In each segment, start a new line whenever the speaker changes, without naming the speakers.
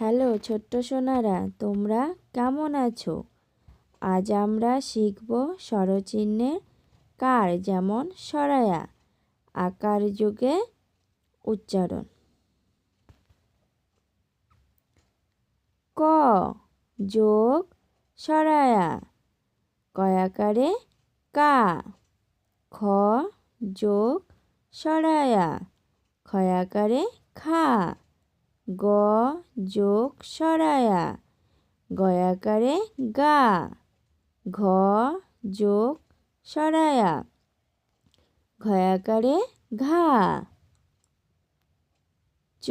Hello ছোট্ট সোনারা, তোমরা কেমন আছো? আজ আমরা শিখব স্বরচিহ্নের কার যেমন সরায়া, আকার যুগে উচ্চারণ। ক যোগ সরায়া কয়াকারে কা, খ যোগ সরায়া খয়াকারে খা। গ যোগ সরায়া। গয়াকারে গা। ঘ যোগ সরায়া। ঘয়াকারে ঘা। চ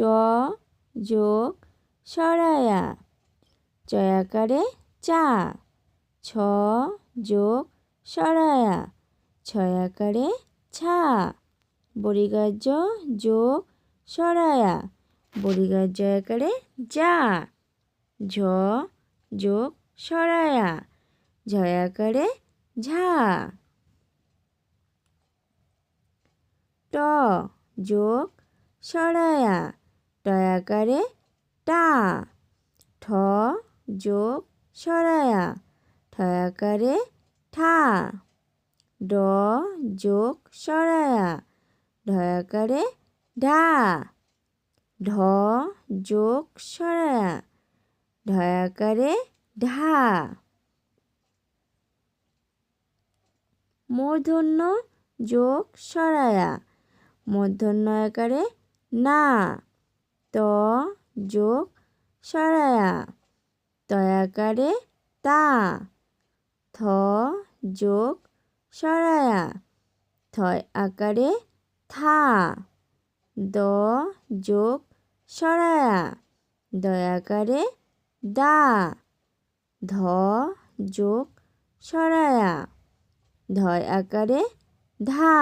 যোগ সরায়া। চয়াকারে চা। ছ যোগ সরায়া। ছয়াকারে ছা। বরিগার্য যোগ সরায়া। বরিগার জয়াকারে যা। ঝ, যোগ, সরায়া। ঝয়াকারে ঝা। ট, যোগ, সরায়া। টয়াকারে টা। ঠ, যোগ, সরায়া। ঠয়াকারে ঠা। ড, যোগ, সরায়া। ঢয়াকারে ঢা। ঢ যোগ সরায়া ঢয়াকারে ঢা। মূর্ধন্য যোগ সরায়া মূর্ধন্য আকারে না। ত যোগ সরায়া তয়াকারে তা। থ যোগ সরায়া থয় আকারে থা। দ যোগ সরায়া। দয়াকারে দা। ধ যোগ সরায়া। ধয় আকারে ধা।